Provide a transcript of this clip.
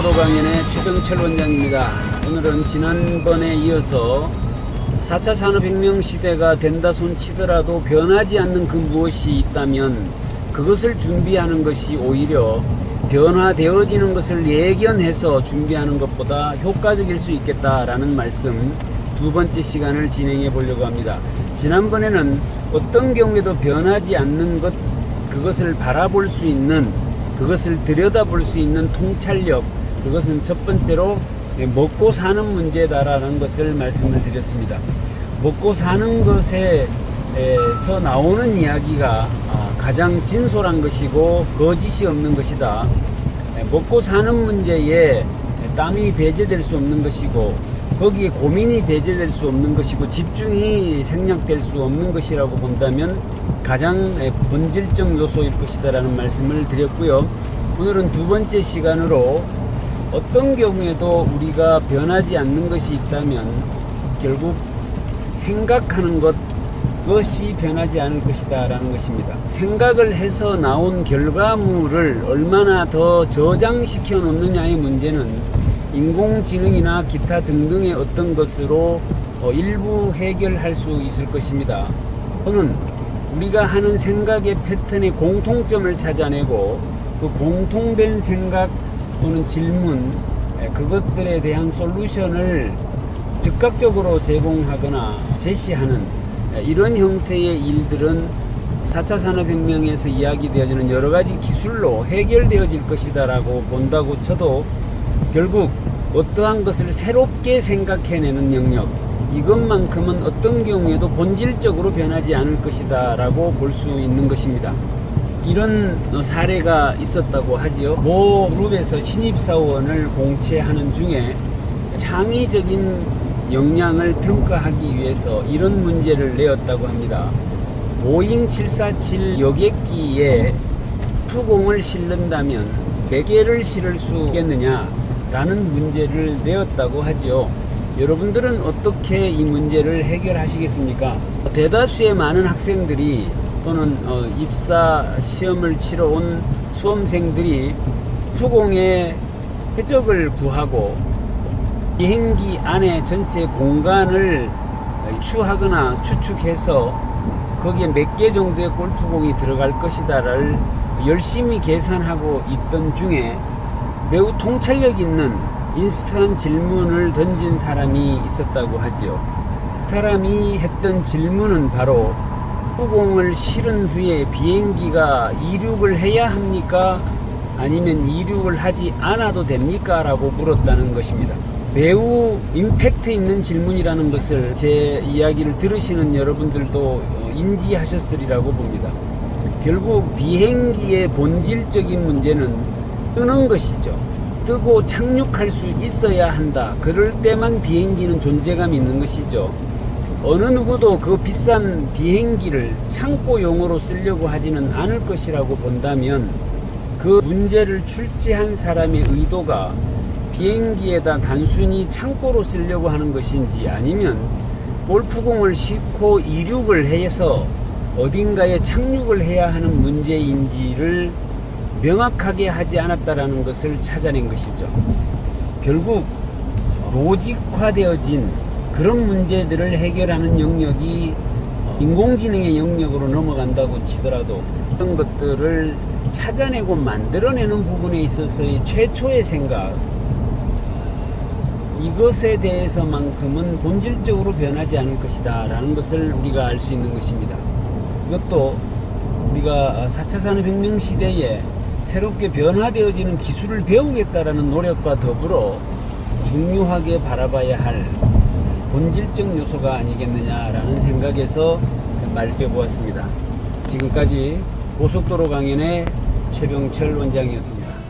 고속도로 강연의 최병철 원장입니다. 오늘은 지난번에 이어서 4차 산업혁명 시대가 된다 손치더라도 변하지 않는 그 무엇이 있다면 그것을 준비하는 것이 오히려 변화되어지는 것을 예견해서 준비하는 것보다 효과적일 수 있겠다라는 말씀 두 번째 시간을 진행해 보려고 합니다. 지난번에는 어떤 경우에도 변하지 않는 것 그것을 바라볼 수 있는 그것을 들여다볼 수 있는 통찰력 그것은 첫 번째로 먹고 사는 문제다라는 것을 말씀을 드렸습니다. 먹고 사는 것에서 나오는 이야기가 아, 가장 진솔한 것이고 거짓이 없는 것이다. 먹고 사는 문제에 땀이 배제될 수 없는 것이고 거기에 고민이 배제될 수 없는 것이고 집중이 생략될 수 없는 것이라고 본다면 가장 본질적 요소일 것이다라는 말씀을 드렸고요. 오늘은 두 번째 시간으로 어떤 경우에도 우리가 변하지 않는 것이 있다면 결국 생각하는 것 그것이 변하지 않을 것이다 라는 것입니다. 생각을 해서 나온 결과물을 얼마나 더 저장시켜 놓느냐의 문제는 인공지능이나 기타 등등의 어떤 것으로 어, 일부 해결할 수 있을 것입니다. 또는 우리가 하는 생각의 패턴의 공통점을 찾아내고 그 공통된 생각 또는 질문 에, 그것들에 대한 솔루션을 즉각적으로 제공하거나 제시하는 에, 이런 형태의 일들은 4차 산업혁명에서 이야기되어지는 여러 가지 기술로 해결되어질 것이다 라고 본다고 쳐도 결국 어떠한 것을 새롭게 생각해내는 영역 이것만큼은 어떤 경우에도 본질적으로 변하지 않을 것이다 라고 볼 수 있는 것입니다 이런 사례가 있었다고 하지요 모 그룹에서 신입사원을 공채하는 중에 창의적인 역량을 평가하기 위해서 이런 문제를 내었다고 합니다 보잉 747 여객기에 투공을 실른다면 몇 개를 실을 수 있겠느냐 라는 문제를 내었다고 하지요. 여러분들은 어떻게 이 문제를 해결하시겠습니까? 대다수의 많은 학생들이 또는 어, 입사 시험을 치러 온 수험생들이 투공의 해적을 구하고 비행기 안에 전체 공간을 추하거나 추측해서 거기에 몇 개 정도의 골프공이 들어갈 것이다를 열심히 계산하고 있던 중에 매우 통찰력 있는 인스턴 질문을 던진 사람이 있었다고 하지요. 사람이 했던 질문은 바로 후공을 실은 후에 비행기가 이륙을 해야 합니까? 아니면 이륙을 하지 않아도 됩니까? 라고 물었다는 것입니다. 매우 임팩트 있는 질문이라는 것을 제 이야기를 들으시는 여러분들도 인지하셨으리라고 봅니다. 결국 비행기의 본질적인 문제는 뜨는 것이죠. 뜨고 착륙할 수 있어야 한다. 그럴 때만 비행기는 존재감이 있는 것이죠. 어느 누구도 그 비싼 비행기를 창고용으로 쓰려고 하지는 않을 것이라고 본다면 그 문제를 출제한 사람의 의도가 비행기에다 단순히 창고로 쓰려고 하는 것인지 아니면 골프공을 싣고 이륙을 해서 어딘가에 착륙을 해야 하는 문제인지를 명확하게 하지 않았다라는 것을 찾아낸 것이죠. 결국 로직화되어진 그런 문제들을 해결하는 영역이 인공지능의 영역으로 넘어간다고 치더라도 어떤 것들을 찾아내고 만들어내는 부분에 있어서의 최초의 생각 이것에 대해서만큼은 본질적으로 변하지 않을 것이다 라는 것을 우리가 알 수 있는 것입니다. 이것도 우리가 4차 산업혁명 시대에 새롭게 변화되어지는 기술을 배우겠다라는 노력과 더불어 중요하게 바라봐야 할 본질적 요소가 아니겠느냐라는 생각에서 말씀해 보았습니다. 지금까지 고속도로 강연의 최병철 원장이었습니다.